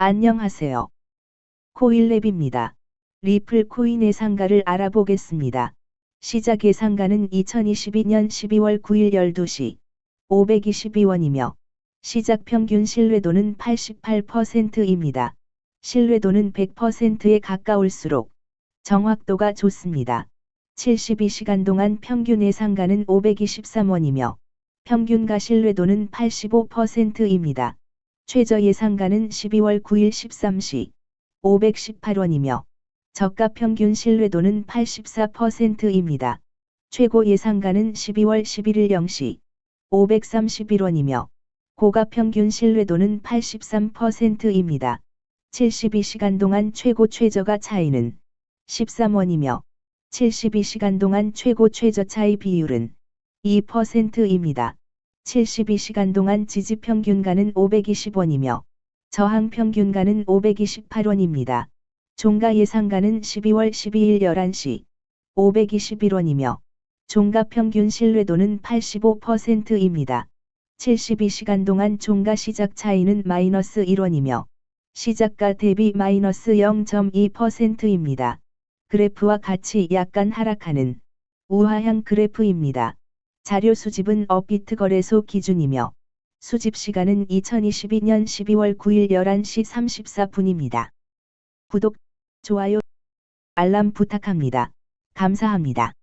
안녕하세요. 코일랩입니다. 리플 코인의 상가를 알아보겠습니다. 시작 예상가는 2022년 12월 9일 12시 522원이며 시작 평균 신뢰도는 88%입니다. 신뢰도는 100%에 가까울수록 정확도가 좋습니다. 72시간 동안 평균 예상가는 523원이며 평균가 신뢰도는 85%입니다. 최저 예상가는 12월 9일 13시 518원이며 저가 평균 신뢰도는 84%입니다. 최고 예상가는 12월 11일 0시 531원이며 고가 평균 신뢰도는 83%입니다. 72시간 동안 최고 최저가 차이는 13원이며 72시간 동안 최고 최저 차이 비율은 2%입니다. 72시간 동안 지지 평균가는 520원이며 저항 평균가는 528원입니다. 종가 예상가는 12월 12일 11시 521원이며 종가 평균 신뢰도는 85%입니다. 72시간 동안 종가 시작 차이는 마이너스 1원이며 시작가 대비 마이너스 0.2%입니다. 그래프와 같이 약간 하락하는 우하향 그래프입니다. 자료 수집은 업비트 거래소 기준이며 수집 시간은 2022년 12월 9일 11시 34분입니다. 구독, 좋아요, 알람 부탁합니다. 감사합니다.